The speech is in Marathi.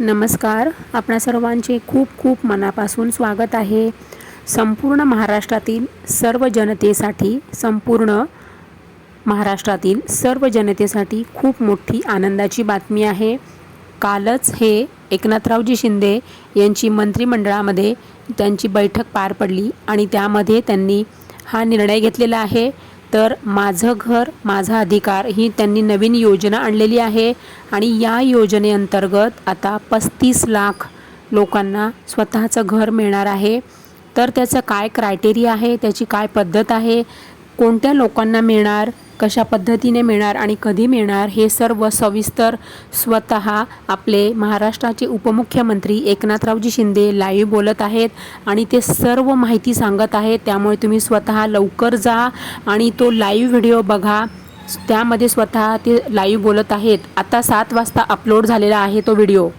नमस्कार. आपणा सर्वांचे खूप खूप मनापासून स्वागत आहे. संपूर्ण महाराष्ट्रातील सर्व जनतेसाठी संपूर्ण महाराष्ट्रातील सर्व जनतेसाठी खूप मोठी आनंदाची बातमी आहे. कालच हे एकनाथरावजी शिंदे यांची मंत्रिमंडळामध्ये त्यांची बैठक पार पडली आणि त्यामध्ये त्यांनी हा निर्णय घेतलेला आहे. तर माझं घर माझा अधिकार ही त्यांनी नवीन योजना आणलेली आहे आणि या योजनेअंतर्गत आता पस्तीस लाख लोकांना स्वतःचं घर मिळणार आहे. तर त्याचं काय क्रायटेरिया आहे? त्याची काय पद्धत आहे? कोणत्या लोकांना मिळणार? कशा पद्धतीने मिळणार आणि कधी मिळणार हे सर्व सविस्तर स्वतः आपले महाराष्ट्राचे उपमुख्यमंत्री एकनाथरावजी शिंदे लाईव्ह बोलत आहेत आणि ते सर्व माहिती सांगत आहेत. त्यामुळे तुम्ही स्वतः लवकर जा आणि तो लाईव्ह व्हिडिओ बघा. त्यामध्ये स्वतः ते लाईव्ह बोलत आहेत. आता सात वाजता अपलोड झालेला आहे तो व्हिडिओ